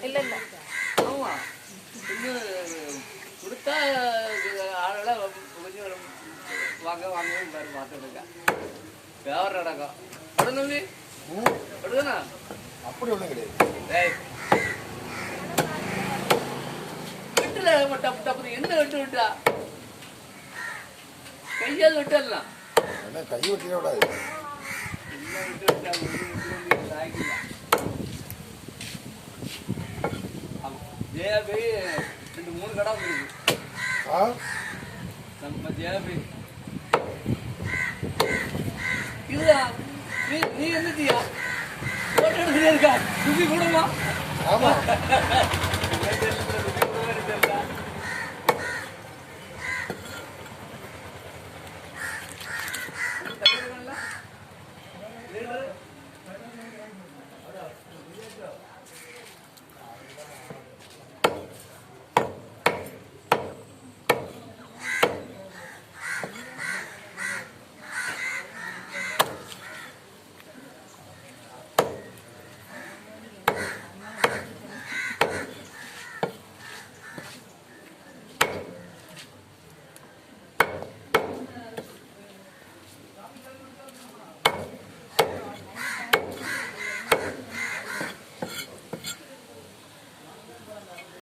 இல்ல இல்ல ஆமா. கொஞ்சம் கொடுத்தா ஆளெல்லாம் கொஞ்சம் வாங்க வாங்க பாரு பார்த்துருக்கா வியாபாரம் நடக்கும் படுனு படுதானா அப்படி ஒன்றும் கிடையாது. டேய் விட்டுல டப்பு டப்பு என்ன விட்டு விட்டா கையால் விட்டுடலாம் என்ன கை வெட்டிட விடாது ஜெயாபி ரெண்டு மூணு கடை நம்ம ஜெயாபி இதுதான் நீ எடுத்துட்டே இருக்கா சுத்தி கூடமா ஆமா என்ன தெரியல